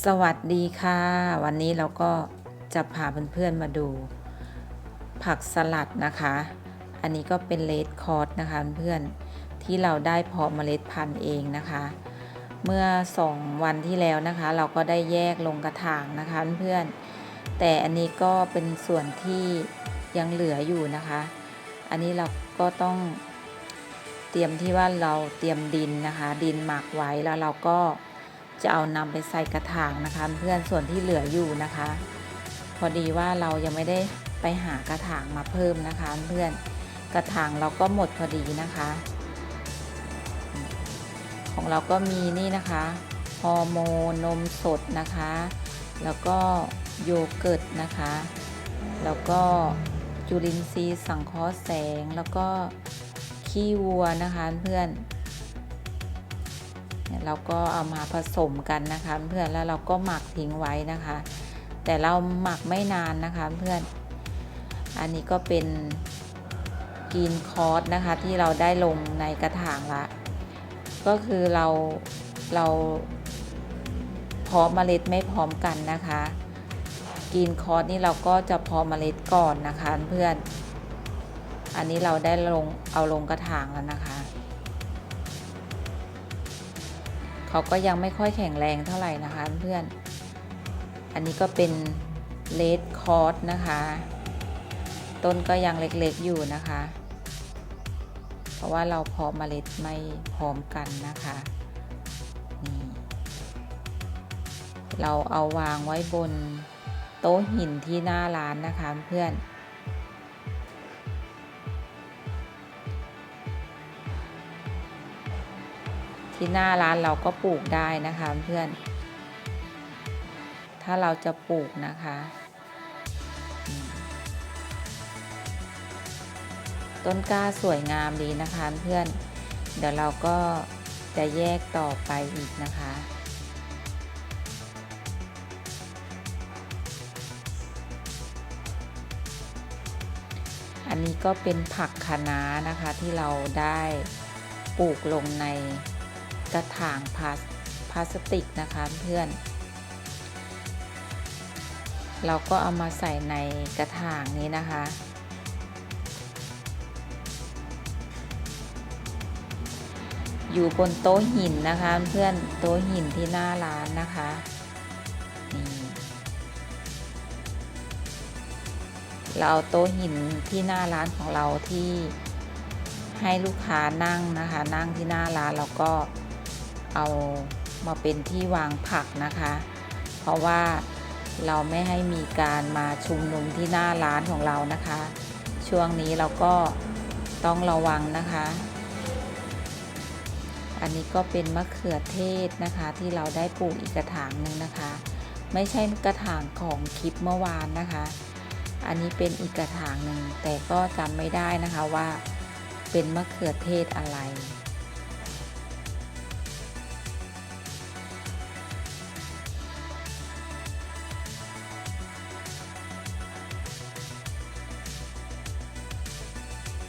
สวัสดีค่ะ วันนี้เราก็จะพาเพื่อนๆมาดู ผักสลัดนะคะ อันนี้ก็เป็นเลดคอร์สนะคะเพื่อนๆที่เราได้เพาะเมล็ดพันธุ์เองนะคะ เมื่อสองวันที่แล้วนะคะ เราก็ได้แยกลงกระถางนะคะเพื่อนๆแต่อันนี้ก็เป็นส่วนที่ยังเหลืออยู่นะคะ อันนี้เราก็ต้องเตรียมที่ว่าเราเตรียมดินนะคะ ดินหมักไว้แล้วเราก็ จะเอานำไปใส่กระถางนะคะ เพื่อนส่วนที่เหลืออยู่นะคะ พอดีว่าเรายังไม่ได้ไปหากระถางมาเพิ่มนะคะ เพื่อนกระถางเราก็หมดพอดีนะคะ ของเราก็มีนี่นะคะฮอร์โมนนมสดนะคะ แล้วก็โยเกิร์ตนะคะ แล้วก็จุลินทรีย์สังเคราะห์แสงแล้วก็ขี้วัวนะคะเพื่อน เราก็เอามาผสมกันนะคะเพื่อนแล้วเราก็หมักทิ้งไว้นะคะ แต่เราหมักไม่นานนะคะเพื่อน อันนี้ก็เป็นกินคอร์สนะคะที่เราได้ลงในกระถางละ ก็คือเราเราเพาะเมล็ดไม่พร้อมกันนะคะกินคอร์สนี่เราก็จะเพาะเมล็ดก่อนนะคะเพื่อน อันนี้เราได้ลงเอาลงกระถางแล้วนะคะ เขาก็ยังไม่ค่อยแข็งแรงเท่าไหร่นะคะเพื่อน อันนี้ก็เป็นเลดคอร์สนะคะ ต้นก็ยังเล็กๆอยู่นะคะ เพราะว่าเราเพาะเมล็ดไม่พร้อมกันนะคะนี่เราเอาวางไว้บนโต๊ะหินที่หน้าร้านนะคะเพื่อน ที่หน้าร้านเราก็ปลูกได้นะคะเพื่อน ถ้าเราจะปลูกนะคะ ต้นกล้าสวยงามดีนะคะเพื่อน เดี๋ยวเราก็จะแยกต่อไปอีกนะคะอันนี้ก็เป็นผักคะน้านะคะที่เราได้ปลูกลงใน กระถางพลาสพลาสติกนะคะเพื่อน เราก็เอามาใส่ในกระถางนี้นะคะ อยู่บนโต๊ะหินนะคะ เพื่อนโต๊ะหินที่หน้าร้านนะคะนี่เราเอาโต๊ะหินที่หน้าร้านของเราที่ให้ลูกค้านั่งนะคะ นั่งที่หน้าร้านแล้วก็ เอามาเป็นที่วางผักนะคะ เพราะว่าเราไม่ให้มีการมาชุมนุมที่หน้าร้านของเรานะคะ ช่วงนี้เราก็ต้องระวังนะคะ อันนี้ก็เป็นมะเขือเทศนะคะ ที่เราได้ปลูกอีกกระถางหนึ่งนะคะ ไม่ใช่กระถางของคลิปเมื่อวานนะคะ อันนี้เป็นอีกกระถางหนึ่งแต่ก็จำไม่ได้นะคะว่าเป็นมะเขือเทศอะไร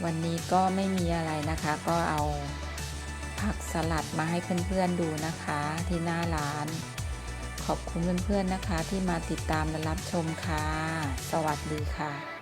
วันนี้ก็ไม่มีอะไรนะคะ ก็เอาผักสลัดมาให้เพื่อนๆดูนะคะ ที่หน้าร้าน ขอบคุณเพื่อนๆนะคะ ที่มาติดตามและรับชมค่ะ สวัสดีค่ะ